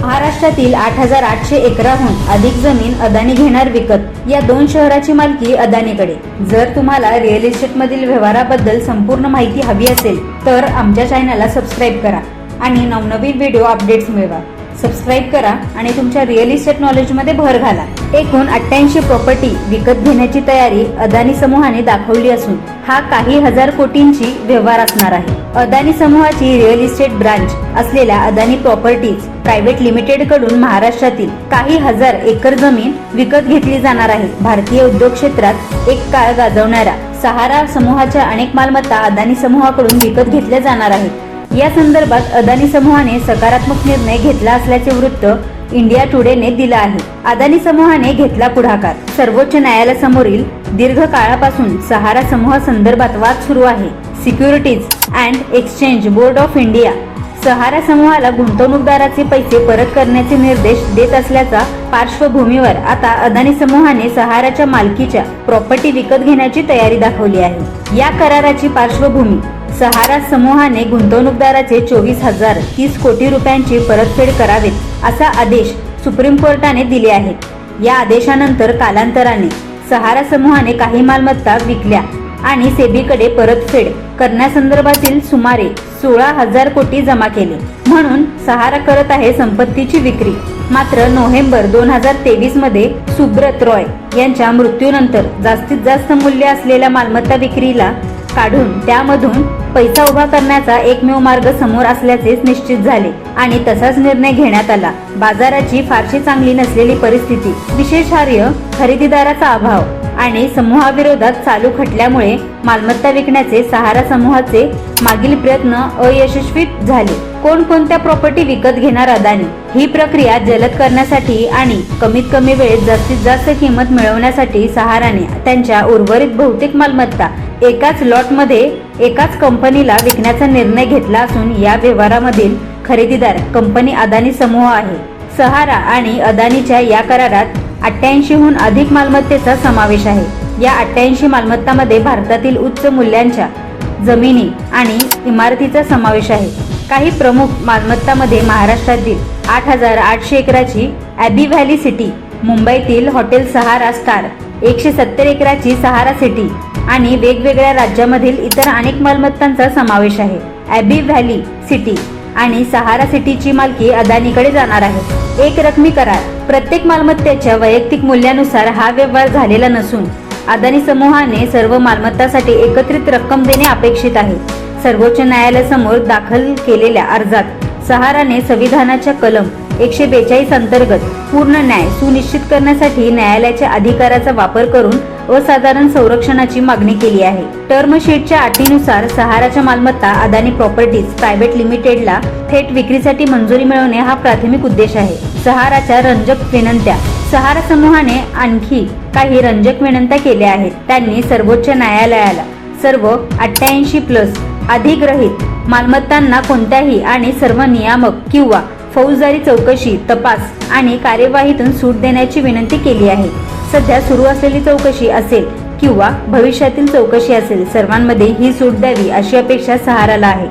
महाराष्ट्रातील आठ हजार आठशे एकराहून अधिक जमीन अदानी घेणार विकत. या दोन शहराची मालकी अदानीकडे. जर तुम्हाला रिअल इस्टेटमधील व्यवहाराबद्दल संपूर्ण माहिती हवी असेल तर आमच्या चॅनलला सबस्क्राईब करा आणि नवनवीन व्हिडिओ अपडेट्स मिळवा. सबस्क्राईब करा आणि तुमच्या रिअल इस्टेट नॉलेजमध्ये भर घाला. एकूण अठ्ठ्याऐंशी प्रॉपर्टी विकत घेण्याची तयारी अदानी समूहाने दाखवली असून हा काही हजार कोटींची व्यवहार असणार आहे. अदानी समूहाची रिअल इस्टेट ब्रांच असलेल्या अदानी प्रॉपर्टीज प्रायव्हेट लिमिटेडकडून महाराष्ट्रातील काही हजार एकर जमीन विकत घेतली जाणार आहे. भारतीय उद्योग क्षेत्रात एक काळ गाजवणाऱ्या सहारा समूहाच्या अनेक मालमत्ता अदानी समूहाकडून विकत घेतल्या जाणार आहेत. या संदर्भात अदानी समूहाने सकारात्मक निर्णय घेतला असल्याचे वृत्त इंडिया टुडेने दिलं आहे. अदानी समूहाने घेतला पुढाकार. सर्वोच्च न्यायालयासमोरील दीर्घ काळापासून सहारा समूहा संदर्भात वाद सुरू आहे. Securities and exchange board of India Sahara समूहाला गुंतवणूकदाराचे पैसे परत करण्याचे निर्देश देत असल्याच्या पार्श्वभूमीवर आता अदानी समूहाने सहाराच्या मालकीच्या प्रॉपर्टी विकत घेण्याची तयारी दाखवली आहे. या कराराची पार्श्वभूमी सहारा समूहाने गुंतवणूकदाराचे चोवीस हजार तीस कोटी रुपयांची परतफेड करावेत असा आदेश सुप्रीम कोर्टाने दिले आहेत. या आदेशानंतर कालांतराने सहारा समूहाने काही मालमत्ता विकल्या. आणि सेबीकडे परतफेड करण्यासंदर्भातील सुमारे सोळा हजार कोटी जमा केले. म्हणून सहारा करत आहे संपत्तीची विक्री. मात्र नोव्हेंबर दोन हजार तेवीसमध्ये सुब्रत रॉय यांच्या मृत्यूनंतर जास्तीत जास्त मूल्य असलेल्या मालमत्ता विक्रीला काढून त्यामधून पैसा उभा करण्याचा एकमेव मार्ग समोर असल्याचे निश्चित झाले आणि तसाच निर्णय घेण्यात आला. बाजाराची फारशी चांगली नसलेली परिस्थिती विशेषार्ह खरेदीदाराचा अभाव आणि समूहाविरोधात चालू खटल्यामुळे मालमत्ता विकण्याचे सहारा समूहाचे मागील प्रयत्न अयशस्वी झाले. कोणकोणत्या प्रॉपर्टी विकत घेणार अदानी? ही प्रक्रिया जलद करण्यासाठी आणि कमीत कमी वेळेत जास्तीत जास्त किंमत मिळवण्यासाठी सहाराने त्यांच्या उर्वरित बहुतेक मालमत्ता एकाच लॉटमध्ये एकाच कंपनीला विकण्याचा निर्णय घेतला असून या व्यवहारामधील खरेदीदार कंपनी अदानी समूह आहे. सहारा आणि अदानीच्या या करारात अठ्ठ्याऐंशीहून अधिक मालमत्तेचा समावेश आहे. या अठ्ठ्याऐंशी मालमत्तामध्ये भारतातील उच्च मूल्यांच्या जमिनी आणि इमारतीचा समावेश आहे. काही प्रमुख मालमत्तामध्ये महाराष्ट्रातील आठ हजार आठशे एकराची ॲबी व्हॅली सिटी मुंबईतील हॉटेल सहारा स्टार एकशे सत्तर एकराची सहारा सिटी आणि वेगवेगळ्या राज्यामधील इतर अनेक मालमत्तांचा समावेश आहे. ॲबी व्हॅली सिटी आणि सहारा सिटीची मालकी अदानीकडे जाणार आहे. एक रकमी करार प्रत्येक मालमत्तेच्या वैयक्तिक मूल्यानुसार हा व्यवहार झालेला नसून अदानी समूहाने सर्व मालमत्तासाठी एकत्रित रक्कम देणे अपेक्षित आहे. सर्वोच्च न्यायालयासमोर दाखल केलेल्या अर्जात सहाराने संविधानाच्या कलम एकशे बेचाळीस अंतर्गत पूर्ण न्याय सुनिश्चित करण्यासाठी न्यायालयाच्या अधिकाराचा वापर करून असाधारण संरक्षणाची मागणी केली आहे. टर्म शीटच्या अटीनुसार सहाराच्या मालमत्ता अदानी प्रॉपर्टीज प्रायव्हेट लिमिटेडला थेट विक्रीसाठी मंजुरी मिळवणे हा प्राथमिक उद्देश आहे. सहाराच्या रंजक विनंत्या. सहारा समूहाने आणखी काही रंजक विनंत्या केल्या आहेत. त्यांनी सर्वोच्च न्यायालयाला सर्व अठ्ठ्याऐंशी प्लस अधिग्रहित मालमत्तांना कोणत्याही आणि सर्व नियामक किंवा फौजदारी चौकशी तपास आणि कार्यवाहीतून सूट देण्याची विनंती केली आहे. सध्या सुरू असलेली चौकशी असेल किंवा भविष्यातील चौकशी असेल सर्वांमध्ये ही सूट द्यावी अशी अपेक्षा सहाराला आहे.